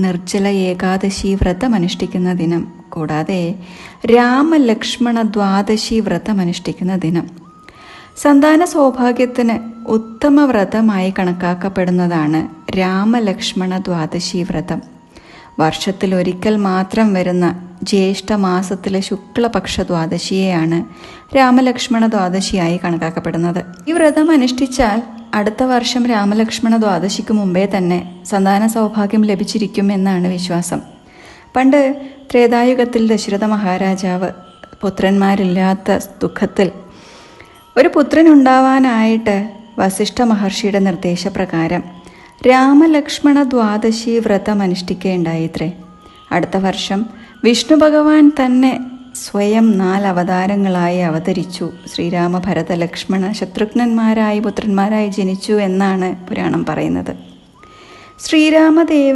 നിർജല ഏകാദശി വ്രതം അനുഷ്ഠിക്കുന്ന ദിനം കൂടാതെ രാമലക്ഷ്മണ ദ്വാദശി വ്രതം അനുഷ്ഠിക്കുന്ന ദിനം. സന്താന സൗഭാഗ്യത്തിന് ഉത്തമ വ്രതമായി കണക്കാക്കപ്പെടുന്നതാണ് രാമലക്ഷ്മണ ദ്വാദശി വ്രതം. വർഷത്തിൽ ഒരിക്കൽ മാത്രം വരുന്ന ജ്യേഷ്ഠ മാസത്തിലെ ശുക്ലപക്ഷ ദ്വാദശിയെയാണ് രാമലക്ഷ്മണ ദ്വാദശിയായി കണക്കാക്കപ്പെടുന്നത്. ഈ വ്രതം അനുഷ്ഠിച്ചാൽ അടുത്ത വർഷം രാമലക്ഷ്മണ ദ്വാദശിക്ക് മുമ്പേ തന്നെ സന്താന സൗഭാഗ്യം ലഭിച്ചിരിക്കും എന്നാണ് വിശ്വാസം. പണ്ട് ത്രേതായുഗത്തിൽ ദശരഥ മഹാരാജാവ് പുത്രന്മാരില്ലാത്ത ദുഃഖത്തിൽ ഒരു പുത്രൻ ഉണ്ടാവാനായിട്ട് വസിഷ്ഠ മഹർഷിയുടെ നിർദ്ദേശപ്രകാരം രാമലക്ഷ്മണ ദ്വാദശി വ്രതം അനുഷ്ഠിക്കുകയുണ്ടായിത്രേ അടുത്ത വർഷം വിഷ്ണു ഭഗവാൻ തന്നെ സ്വയം നാല് അവതാരങ്ങളായി അവതരിച്ചു. ശ്രീരാമ ഭരത ലക്ഷ്മണ ശത്രുഘ്നന്മാരായി പുത്രന്മാരായി ജനിച്ചു എന്നാണ് പുരാണം പറയുന്നത്. ശ്രീരാമദേവ